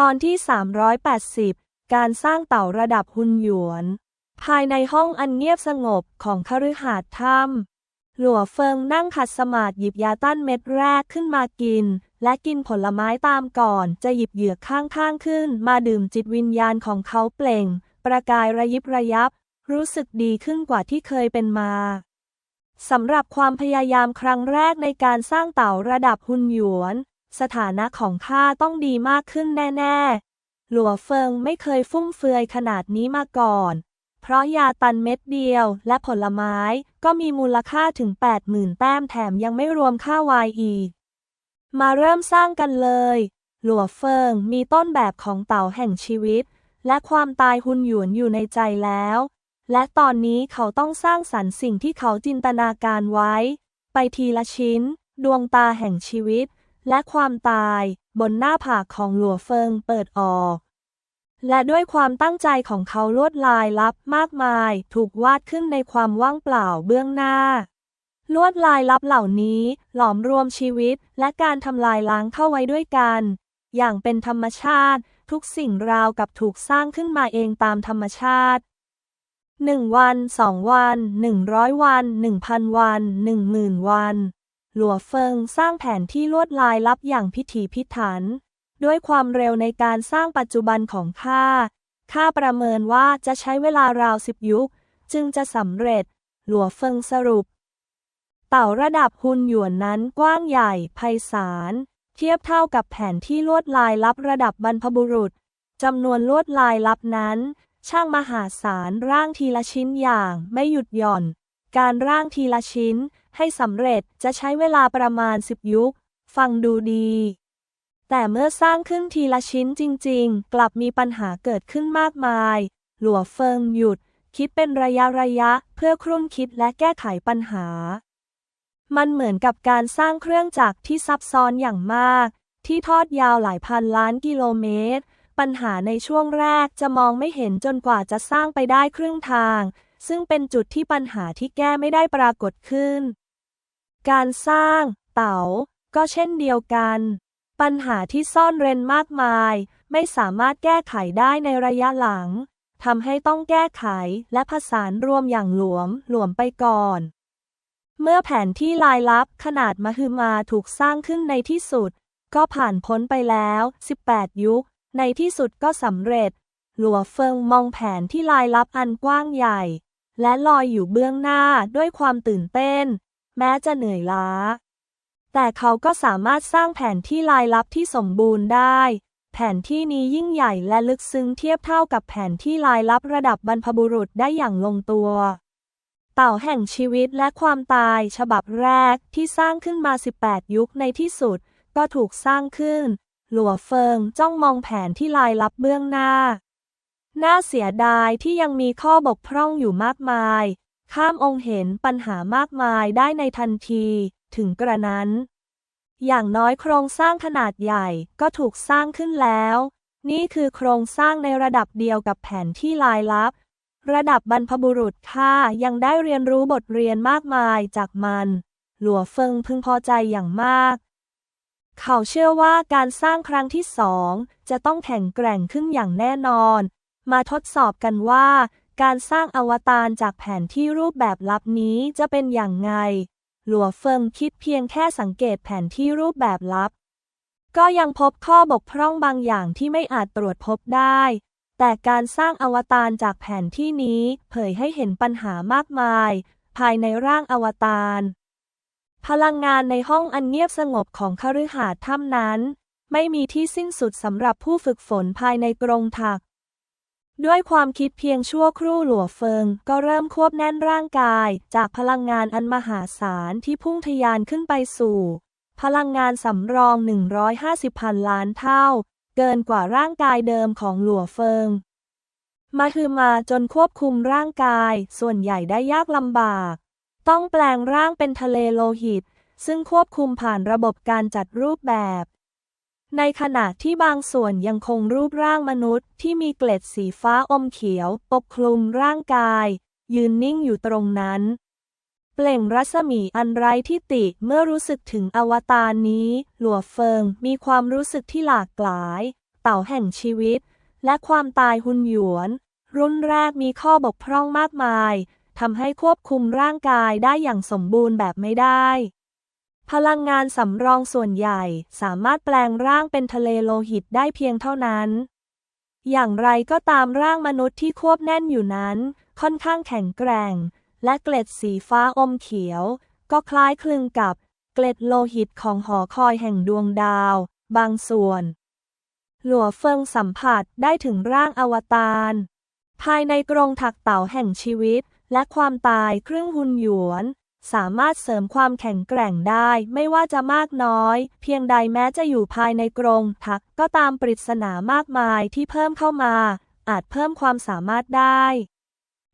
ตอนที่ 380 การสร้างเต่าระดับหุนหยวน ภายในห้องอันเงียบสงบของคฤหาสน์ถ้ำหลัวเฟิงนั่งขัดสมาธิหยิบยาต้านเม็ดแรกขึ้นมากิน และกินผลไม้ตามก่อน จะหยิบเหยือกข้างๆขึ้น มาดื่มจิตวิญญาณของเขาเปล่ง ประกายระยิบระยับ รู้สึกดีขึ้นกว่าที่เคยเป็นมาสำหรับความพยายามครั้งแรกในการสร้างเต่าระดับหุนหยวน สถานะของข้าต้องดีมากขึ้นแน่ ๆ หลัวเฟิงไม่เคยฟุ่มเฟือยขนาดนี้มาก่อน เพราะยาตันเม็ดเดียวและผลไม้ก็มีมูลค่าถึง 80,000 แต้มแถมยังไม่รวมค่าวายอีก มาเริ่มสร้างกันเลย หลัวเฟิงมีต้นแบบของเต่าแห่งชีวิต และความตายหุนหยวนอยู่ในใจแล้ว และตอนนี้เขาต้องสร้างสรรค์สิ่งที่เขาจินตนาการไว้ ไปทีละชิ้น ดวงตาแห่งชีวิต และความตายบนหน้าผากของหลัวเฟิงเปิดออก และด้วยความตั้งใจของเขาลวดลายลับมากมาย ถูกวาดขึ้นในความว่างเปล่าเบื้องหน้า ลวดลายลับเหล่านี้หลอมรวมชีวิตและการทำลายล้างเข้าไว้ด้วยกัน อย่างเป็นธรรมชาติ ทุกสิ่งราวกับถูกสร้างขึ้นมาเองตามธรรมชาติหนึ่งวันสองวันหนึ่งร้อยวันหนึ่งพันวันหนึ่งหมื่นวัน หลัวเฟิงสร้างแผนที่ลวดลายลับอย่างพิถีพิถัน ด้วยความเร็วในการสร้างปัจจุบันของข้า ข้าประเมินว่าจะใช้เวลาราวสิบยุค จึงจะสำเร็จ หลัวเฟิงสรุป เต่าระดับหุนหยวนนั้นกว้างใหญ่ไพศาล เทียบเท่ากับแผนที่ลวดลายลับระดับบรรพบุรุษจำนวนลวดลายลับนั้น ช่างมหาศาลร่างทีละชิ้นอย่างไม่หยุดหย่อน การร่างทีละชิ้น ให้สำเร็จจะใช้เวลาประมาณสิบยุค ฟังดูดี แต่เมื่อสร้างขึ้นทีละชิ้นจริง ๆ กลับมีปัญหาเกิดขึ้นมากมาย หลัวเฟิงหยุด คิดเป็นระยะระยะเพื่อครุ่นคิดและแก้ไขปัญหา มันเหมือนกับการสร้างเครื่องจักรที่ซับซ้อนอย่างมาก ที่ทอดยาวหลายพันล้านกิโลเมตร ปัญหาในช่วงแรกจะมองไม่เห็นจนกว่าจะสร้างไปได้ครึ่งทางซึ่งเป็นจุดที่ปัญหาที่แก้ไม่ได้ปรากฏขึ้น การสร้าง เต๋า ก็เช่นเดียวกัน ปัญหาที่ซ่อนเร้นมากมาย ไม่สามารถแก้ไขได้ในระยะหลังทำให้ต้องแก้ไขและผสานรวมอย่างหลวมหลวมไปก่อน เมื่อแผนที่ลายลับขนาดมหึมาถูกสร้างขึ้นในที่สุด ก็ผ่านพ้นไปแล้ว 18 ยุค ในที่สุดก็สำเร็จ หลัวเฟิงมองแผนที่ลายลับอันกว้างใหญ่ และลอยอยู่เบื้องหน้าด้วยความตื่นเต้น แม้จะเหนื่อยล้า แต่เขาก็สามารถสร้างแผนที่ลายลับที่สมบูรณ์ได้ แผนที่นี้ยิ่งใหญ่และลึกซึ้งเทียบเท่ากับแผนที่ลายลับระดับบรรพบุรุษได้อย่างลงตัว เต่าแห่งชีวิตและความตายฉบับแรกที่สร้างขึ้นมา 18 ยุคในที่สุด ก็ถูกสร้างขึ้น หลัวเฟิงจ้องมองแผนที่ลายลับเบื้องหน้า น่าเสียดายที่ยังมีข้อบกพร่องอยู่มากมาย ข้ามองค์เห็นปัญหามากมายได้ในทันที ถึงกระนั้น อย่างน้อยโครงสร้างขนาดใหญ่ก็ถูกสร้างขึ้นแล้ว นี่คือโครงสร้างในระดับเดียวกับแผนที่ลายลับ ระดับบรรพบุรุษข้ายังได้เรียนรู้บทเรียนมากมายจากมัน หลัวเฟิงพึงพอใจอย่างมาก เขาเชื่อว่าการสร้างครั้งที่สองจะต้องแข็งแกร่งขึ้นอย่างแน่นอน มาทดสอบกันว่า การสร้างอวตารจากแผนที่รูปแบบลับนี้จะเป็นอย่างไง หลัวเฟิงคิดเพียงแค่สังเกตแผนที่รูปแบบลับ ก็ยังพบข้อบกพร่องบางอย่างที่ไม่อาจตรวจพบได้ แต่การสร้างอวตารจากแผนที่นี้เผยให้เห็นปัญหามากมาย ภายในร่างอวตาร พลังงานในห้องอันเงียบสงบของคฤหาสน์ถ้ำนั้น ไม่มีที่สิ้นสุดสำหรับผู้ฝึกฝนภายในกรงถัก ด้วยความคิดเพียงชั่วครู่หลัวเฟิง ก็เริ่มควบแน่นร่างกาย จากพลังงานอันมหาศาลที่พุ่งทะยานขึ้นไปสู่ พลังงานสำรอง 150พันล้านเท่า เกินกว่าร่างกายเดิมของหลัวเฟิง มาคือมาจนควบคุมร่างกาย ส่วนใหญ่ได้ยากลำบาก ต้องแปลงร่างเป็นทะเลโลหิต ซึ่งควบคุมผ่านระบบการจัดรูปแบบ ในขณะที่บางส่วนยังคงรูปร่างมนุษย์ที่มีเกล็ดสีฟ้าอมเขียว ปกคลุมร่างกาย ยืนนิ่งอยู่ตรงนั้น เปล่งรัศมีอันไร้ที่ติเมื่อรู้สึกถึงอวตารนี้ หลัวเฟิงมีความรู้สึกที่หลากหลาย เต่าแห่งชีวิต และความตายหุนหยวน รุ่นแรกมีข้อบกพร่องมากมายทำให้ควบคุมร่างกายได้อย่างสมบูรณ์แบบไม่ได้ พลังงานสำรองส่วนใหญ่สามารถแปลงร่างเป็นทะเลโลหิตได้เพียงเท่านั้น อย่างไรก็ตามร่างมนุษย์ที่ควบแน่นอยู่นั้น ค่อนข้างแข็งแกร่ง และเกล็ดสีฟ้าอมเขียว ก็คล้ายคลึงกับเกล็ดโลหิตของหอคอยแห่งดวงดาว บางส่วน หลัวเฟิงสัมผัสได้ถึงร่างอวตารภายในกรงถักเต่าแห่งชีวิตและความตายครึ่งหุนหยวน สามารถเสริมความแข็งแกร่งได้ไม่ว่าจะมากน้อย เพียงใดแม้จะอยู่ภายในกรงถักก็ตามปริศนามากมายที่เพิ่มเข้ามา อาจเพิ่มความสามารถได้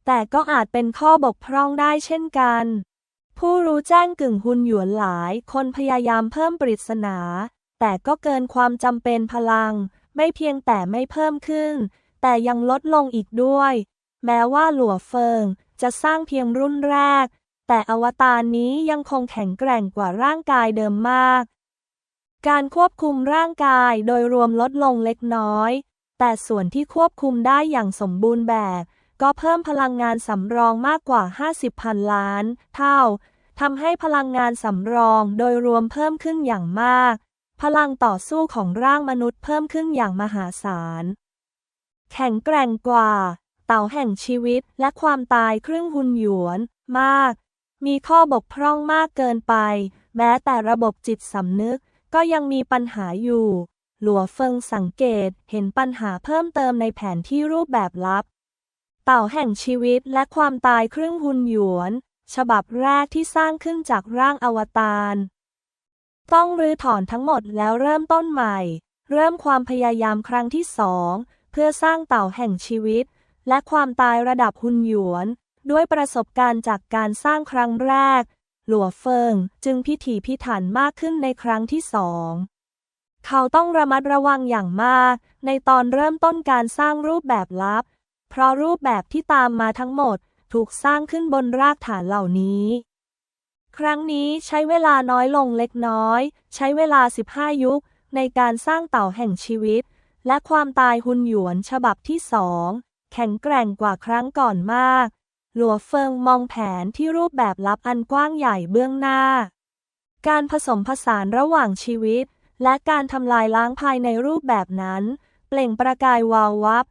แต่ก็อาจเป็นข้อบกพร่องได้เช่นกัน ผู้รู้แจ้งกึ่งหุนหยวนหลาย คนพยายามเพิ่มปริศนา แต่ก็เกินความจำเป็นพลัง ไม่เพียงแต่ไม่เพิ่มขึ้น แต่ยังลดลงอีกด้วย แม้ว่าหลัวเฟิงจะสร้างเพียงรุ่นแรก แต่อวตารนี้ยังคงแข็งแกร่งกว่าร่างกายเดิมมาก การควบคุมร่างกายโดยรวมลดลงเล็กน้อย แต่ส่วนที่ควบคุมได้อย่างสมบูรณ์แบบ ก็เพิ่มพลังงานสำรองมากกว่า 50พันล้าน เท่าทำให้พลังงานสำรองโดยรวมเพิ่มขึ้นอย่างมาก พลังต่อสู้ของร่างมนุษย์เพิ่มขึ้นอย่างมหาศาล แข็งแกร่งกว่า เต่าแห่งชีวิตและความตายครึ่งหุ่นหยวน มาก มีข้อบกพร่องมากเกินไป แม้แต่ระบบจิตสำนึกก็ยังมีปัญหาอยู่ หลัวเฟิงสังเกตเห็นปัญหาเพิ่มเติมในแผนที่รูปแบบลับ เต่าแห่งชีวิตและความตายครึ่งหุนหยวน ฉบับแรกที่สร้างขึ้นจากร่างอวตารต้องรื้อถอนทั้งหมดแล้วเริ่มต้นใหม่ เริ่มความพยายามครั้งที่สอง เพื่อสร้างเต่าแห่งชีวิต และความตายระดับหุนหยวน ด้วยประสบการณ์จากการสร้างครั้งแรก หลัวเฟิงจึงพิถีพิถันมากขึ้นในครั้งที่สอง เขาต้องระมัดระวังอย่างมาก ในตอนเริ่มต้นการสร้างรูปแบบลับ เพราะรูปแบบที่ตามมาทั้งหมดถูกสร้างขึ้นบนรากฐานเหล่านี้ ครั้งนี้ใช้เวลาน้อยลงเล็กน้อย ใช้เวลา 15 ยุค ในการสร้างเต่าแห่งชีวิต และความตายหุนหยวนฉบับที่สองแข็งแกร่งกว่าครั้งก่อนมาก หลัวเฟิงมองแผนที่รูปแบบลับอันกว้างใหญ่เบื้องหน้า การผสมผสานระหว่างชีวิต และการทำลายล้างภายในรูปแบบนั้น เปล่งประกายวาววับ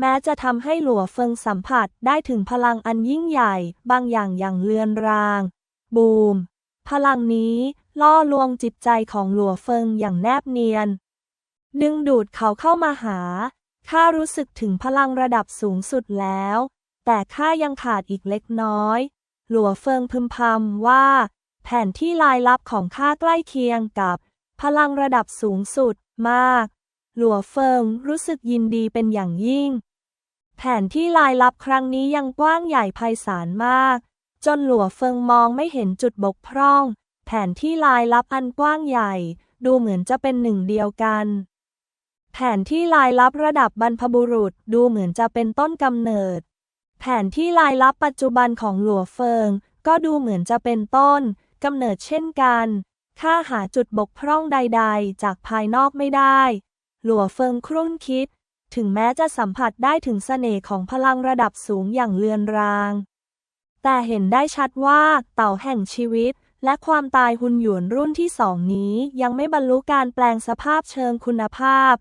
แม้จะทำให้หลัวเฟิงสัมผัสได้ถึงพลังอันยิ่งใหญ่ บางอย่างอย่างเลือนราง บูม พลังนี้ล่อลวงจิตใจของหลัวเฟิงอย่างแนบเนียน ดึงดูดเขาเข้ามาหาข้ารู้สึกถึงพลังระดับสูงสุดแล้ว แต่ข้ายังขาดอีกเล็กน้อย หลัวเฟิงพึมพำว่า แผนที่ลายลับของข้าใกล้เคียงกับ พลังระดับสูงสุดมาก หลัวเฟิงรู้สึกยินดีเป็นอย่างยิ่ง แผนที่ลายลับครั้งนี้ยังกว้างใหญ่ไพศาลมาก จนหลัวเฟิงมองไม่เห็นจุดบกพร่อง แผนที่ลายลับอันกว้างใหญ่ ดูเหมือนจะเป็นหนึ่งเดียวกันแผนที่ลายลับระดับบรรพบุรุษดูเหมือนจะเป็นต้นกำเนิด แผนที่ลายลับปัจจุบันของหลัวเฟิง ก็ดูเหมือนจะเป็นต้นกำเนิดเช่นกันข้าหาจุดบกพร่องใด ๆ จากภายนอกไม่ได้ หลัวเฟิงครุ่นคิด ถึงแม้จะสัมผัสได้ถึงเสน่ห์ของพลังระดับสูงอย่างเลือนราง แต่เห็นได้ชัดว่าเต่าแห่งชีวิต และความตายหุนหยวนรุ่นที่สองนี้ยังไม่บรรลุการแปลงสภาพเชิงคุณภาพ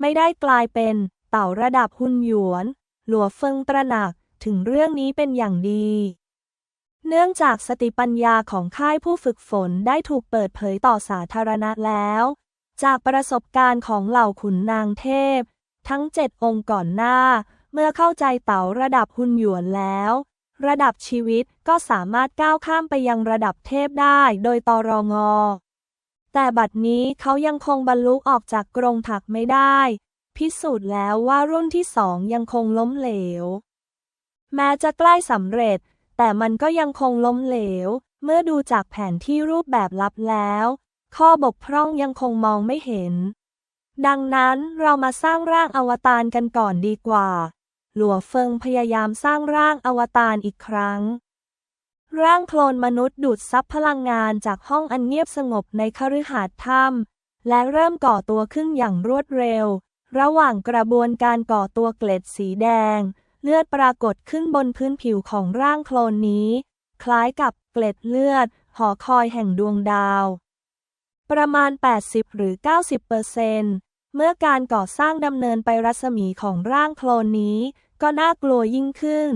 ไม่ได้กลายเป็นเต่าระดับหุนหยวน หลัวเฟิงตระหนัก ถึงเรื่องนี้เป็นอย่างดี เนื่องจากสติปัญญาของค่ายผู้ฝึกฝนได้ถูกเปิดเผยต่อสาธารณะแล้ว จากประสบการณ์ของเหล่าขุนนางเทพ ทั้งเจ็ดองค์ก่อนหน้า เมื่อเข้าใจเต๋าระดับหุนหยวนแล้ว ระดับชีวิตก็สามารถก้าวข้ามไปยังระดับเทพได้โดยตรองอแต่บัดนี้เขายังคงบรรลุออกจากกรงถักไม่ได้ พิสูจน์แล้วว่ารุ่นที่สองยังคงล้มเหลว แม้จะใกล้สำเร็จ แต่มันก็ยังคงล้มเหลว เมื่อดูจากแผนที่รูปแบบลับแล้ว ข้อบกพร่องยังคงมองไม่เห็น ดังนั้นเรามาสร้างร่างอวตารกันก่อนดีกว่า หลัวเฟิงพยายามสร้างร่างอวตารอีกครั้ง ร่างโคลนมนุษย์ดูดซับพลังงานจากห้องอันเงียบสงบในคฤหาสน์ถ้ำและเริ่มก่อตัวขึ้นอย่างรวดเร็ว ระหว่างกระบวนการก่อตัวเกล็ดสีแดง เลือดปรากฏขึ้นบนพื้นผิวของร่างโคลนนี้ คล้ายกับเกล็ดเลือด หอคอยแห่งดวงดาว ประมาณ 80 หรือ 90เปอร์เซนต์เมื่อการก่อสร้างดำเนินไปรัศมีของร่างโคลนนี้ ก็น่ากลัวยิ่งขึ้น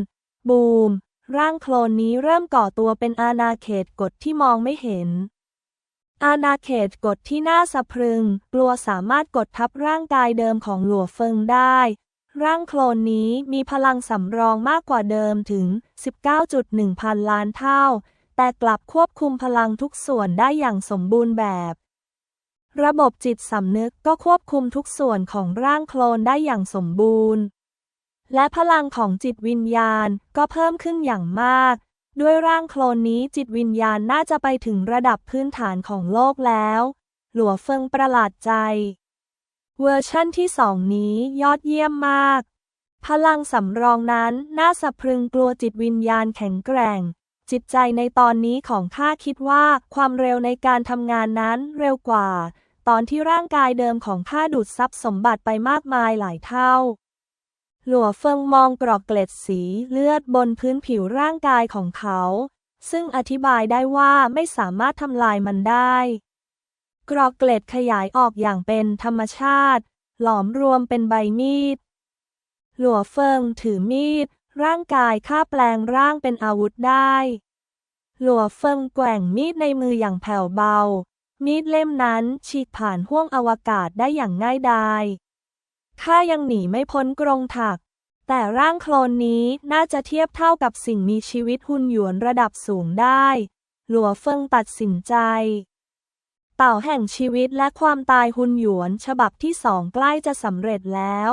บูม ร่างโคลนนี้เริ่มก่อตัวเป็นอาณาเขตกฎที่มองไม่เห็น อาณาเขตกฎที่น่าสะพรึง กลัวสามารถกดทับร่างกายเดิมของหลัวเฟิงได้ ร่างโคลนนี้มีพลังสำรองมากกว่าเดิมถึง 19.1 พันล้านเท่า แต่กลับควบคุมพลังทุกส่วนได้อย่างสมบูรณ์แบบ ระบบจิตสำนึกก็ควบคุมทุกส่วนของร่างโคลนได้อย่างสมบูรณ์ และพลังของจิตวิญญาณก็เพิ่มขึ้นอย่างมาก ด้วยร่างโคลนนี้จิตวิญญาณน่าจะไปถึงระดับพื้นฐานของโลกแล้ว หลัวเฟิงประหลาดใจ เวอร์ชั่นที่สองนี้ยอดเยี่ยมมาก พลังสำรองนั้นน่าสะพรึงกลัวจิตวิญญาณแข็งแกร่ง จิตใจในตอนนี้ของข้าคิดว่าความเร็วในการทำงานนั้นเร็วกว่า ตอนที่ร่างกายเดิมของข้าดูดซับสมบัติไปมากมายหลายเท่า หลัวเฟิงมองกรอกเกล็ดสีเลือดบนพื้นผิวร่างกายของเขา ซึ่งอธิบายได้ว่าไม่สามารถทำลายมันได้ กรอกเกล็ดขยายออกอย่างเป็นธรรมชาติ หลอมรวมเป็นใบมีด หลัวเฟิงถือมีด ร่างกายข้าแปลงร่างเป็นอาวุธได้ หลัวเฟิงแกว่งมีดในมืออย่างแผ่วเบา มีดเล่มนั้นฉีกผ่านห้วงอวกาศได้อย่างง่ายดายข้ายังหนีไม่พ้นกรงถัก แต่ร่างโคลนนี้น่าจะเทียบเท่ากับสิ่งมีชีวิตหุ่นหยวนระดับสูงได้ หลัวเฟิงตัดสินใจ เต่าแห่งชีวิตและความตายหุนหยวน ฉบับที่สองใกล้จะสำเร็จแล้ว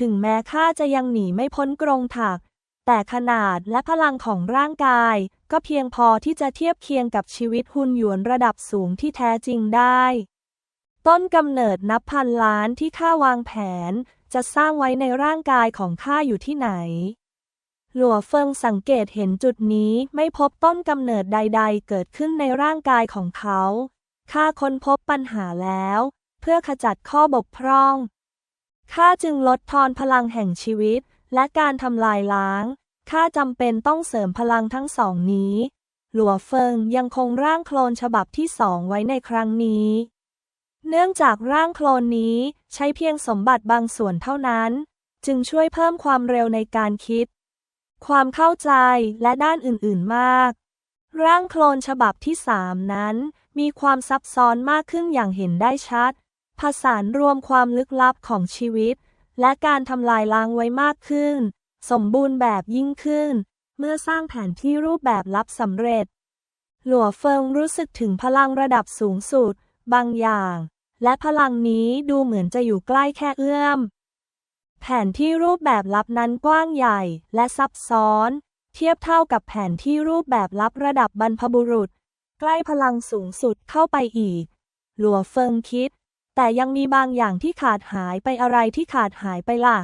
ถึงแม้ข้าจะยังหนีไม่พ้นกรงถัก แต่ขนาดและพลังของร่างกาย ก็เพียงพอที่จะเทียบเคียงกับชีวิตหุนหยวนระดับสูงที่แท้จริงได้ ต้นกำเนิดนับพันล้านที่ข้าวางแผน จะสร้างไว้ในร่างกายของข้าอยู่ที่ไหน หลัวเฟิงสังเกตเห็นจุดนี้ไม่พบต้นกำเนิดใด ๆ เกิดขึ้นในร่างกายของเขา ข้าค้นพบปัญหาแล้ว เพื่อขจัดข้อบกพร่อง ข้าจึงลดทอนพลังแห่งชีวิต และการทำลายล้าง ข้าจำเป็นต้องเสริมพลังทั้งสองนี้ หลัวเฟิงยังคงร่างโคลนฉบับที่สองไว้ในครั้งนี้ เนื่องจากร่างโคลนนี้ใช้เพียงสมบัติบางส่วนเท่านั้น จึงช่วยเพิ่มความเร็วในการคิด ความเข้าใจและด้านอื่นๆมาก ร่างโคลนฉบับที่สามนั้น มีความซับซ้อนมากขึ้นอย่างเห็นได้ชัด ผสานรวมความลึกลับของชีวิต และการทำลายล้างไว้มากขึ้น สมบูรณ์แบบยิ่งขึ้น เมื่อสร้างแผนที่รูปแบบลับสำเร็จ หลัวเฟิงรู้สึกถึงพลังระดับสูงสุด บางอย่าง และพลังนี้ดูเหมือนจะอยู่ใกล้แค่เอื้อม แผนที่รูปแบบลับนั้นกว้างใหญ่และซับซ้อน เทียบเท่ากับแผนที่รูปแบบลับระดับบรรพบุรุษ ใกล้พลังสูงสุดเข้าไปอีก หลัวเฟิงคิด แต่ยังมีบางอย่างที่ขาดหายไปอะไรที่ขาดหายไปล่ะ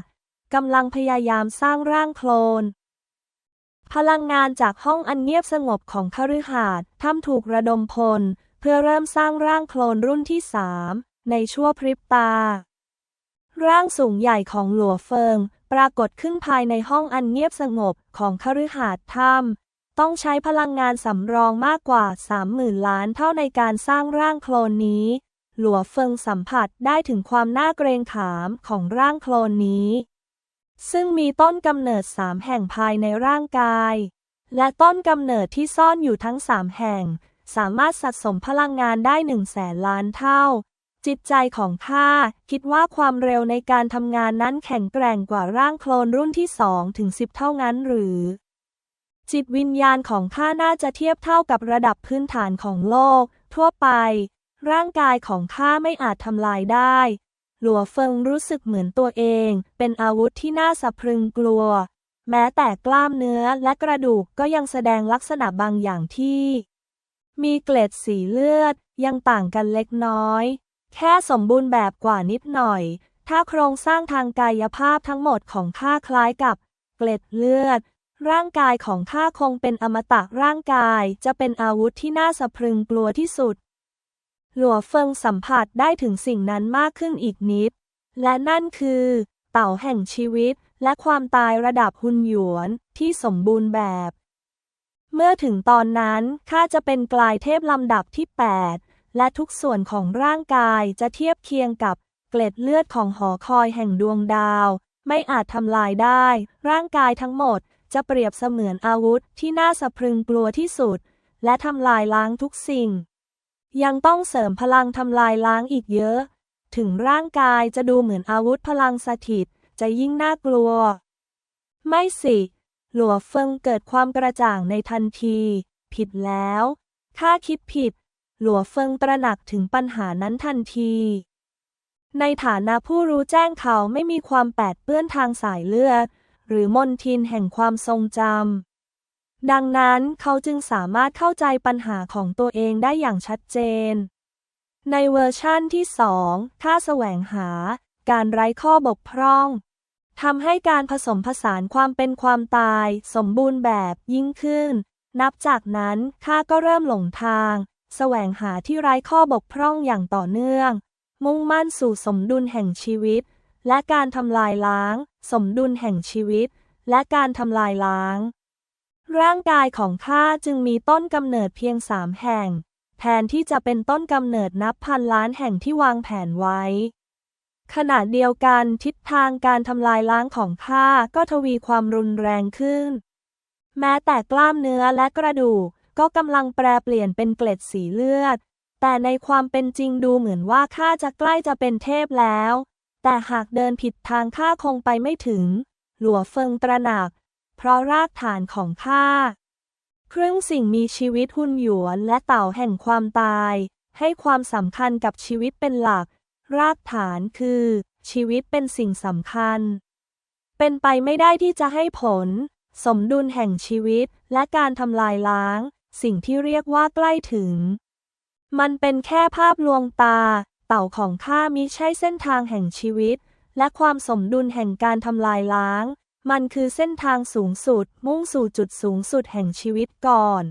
กำลังพยายามสร้างร่างโคลน พลังงานจากห้องอันเงียบสงบของคฤหาสน์ถ้ำถูกระดมพล เพื่อเริ่มสร้างร่างโคลนรุ่นที่สามในชั่วพริบตา ร่างสูงใหญ่ของหลัวเฟิง ปรากฏขึ้นภายในห้องอันเงียบสงบของคฤหาสน์ถ้ำ ต้องใช้พลังงานสำรองมากกว่า 30,000 ล้านเท่าในการสร้างร่างโคลนนี้ หลัวเฟิงสัมผัสได้ถึงความน่าเกรงขามของร่างโคลนนี้ ซึ่งมีต้นกำเนิดสามแห่งภายในร่างกาย และต้นกำเนิดที่ซ่อนอยู่ทั้งสามแห่ง สามารถสะสมพลังงานได้หนึ่งแสนล้านเท่า จิตใจของข้าคิดว่าความเร็วในการทำงานนั้นแข็งแกร่งกว่าร่างโคลนรุ่นที่สองถึงสิบเท่านั้นหรือ จิตวิญญาณของข้าน่าจะเทียบเท่ากับระดับพื้นฐานของโลก ทั่วไป ร่างกายของข้าไม่อาจทำลายได้ หลัวเฟิงรู้สึกเหมือนตัวเอง เป็นอาวุธที่น่าสะพรึงกลัว แม้แต่กล้ามเนื้อและกระดูกก็ยังแสดงลักษณะบางอย่างที่ มีเกล็ดสีเลือด ยังต่างกันเล็กน้อย แค่สมบูรณ์แบบกว่านิดหน่อย ถ้าโครงสร้างทางกายภาพทั้งหมดของข้าคล้ายกับ เกล็ดเลือด ร่างกายของข้าคงเป็นอมตะร่างกายจะเป็นอาวุธที่น่าสะพรึงกลัวที่สุด หลัวเฟิงสัมผัสได้ถึงสิ่งนั้นมากขึ้นอีกนิด และนั่นคือ เต่าแห่งชีวิตและความตายระดับหุนหยวนที่สมบูรณ์แบบ เมื่อถึงตอนนั้นข้าจะเป็นกลายเทพลำดับที่ 8 และทุกส่วนของร่างกายจะเทียบเคียงกับเกล็ดเลือดของหอคอยแห่งดวงดาว ไม่อาจทำลายได้ ร่างกายทั้งหมด จะเปรียบเสมือนอาวุธที่น่าสะพรึงกลัวที่สุด และทำลายล้างทุกสิ่ง ยังต้องเสริมพลังทำลายล้างอีกเยอะ ถึงร่างกายจะดูเหมือนอาวุธพลังสถิต จะยิ่งน่ากลัว ไม่สิ หลัวเฟิงเกิดความกระจ่างในทันที ผิดแล้วข้าคิดผิด หลัวเฟิงตระหนักถึงปัญหานั้นทันทีในฐานะผู้รู้แจ้งเขาไม่มีความแปดเปื้อนทางสายเลือด หรือมนทินแห่งความทรงจำ ดังนั้นเขาจึงสามารถเข้าใจปัญหาของตัวเองได้อย่างชัดเจน ในเวอร์ชั่นที่สองข้าแสวงหา การไร้ข้อบกพร่องทำให้การผสมผสานความเป็นความตาย สมบูรณ์แบบยิ่งขึ้น นับจากนั้นข้าก็เริ่มหลงทาง แสวงหาที่ไร้ข้อบกพร่องอย่างต่อเนื่อง มุ่งมั่นสู่สมดุลแห่งชีวิต และการทำลายล้าง สมดุลแห่งชีวิต และการทำลายล้าง ร่างกายของข้าจึงมีต้นกำเนิดเพียงสามแห่ง แทนที่จะเป็นต้นกำเนิดนับพันล้านแห่งที่วางแผนไว้ ขณะเดียวกันทิศทางการทำลายล้างของข้าก็ทวีความรุนแรงขึ้น แม้แต่กล้ามเนื้อและกระดูกก็กำลังแปรเปลี่ยนเป็นเกล็ดสีเลือด แต่ในความเป็นจริงดูเหมือนว่าข้าจะใกล้จะเป็นเทพแล้ว แต่หากเดินผิดทางข้าคงไปไม่ถึง หลัวเฟิงตระหนัก เพราะรากฐานของข้าเครื่องสิ่งมีชีวิตหุ่นหยวนและเต่าแห่งความตาย ให้ความสำคัญกับชีวิตเป็นหลัก รากฐานคือ ชีวิตเป็นสิ่งสำคัญ เป็นไปไม่ได้ที่จะให้ผล สมดุลแห่งชีวิตและการทำลายล้าง สิ่งที่เรียกว่าใกล้ถึง มันเป็นแค่ภาพลวงตา ต่าของข้ามิใช่เส้นทางแห่งชีวิต และความสมดุลแห่งการทำลายล้าง มันคือเส้นทางสูงสุด มุ่งสู่จุดสูงสุดแห่งชีวิตก่อน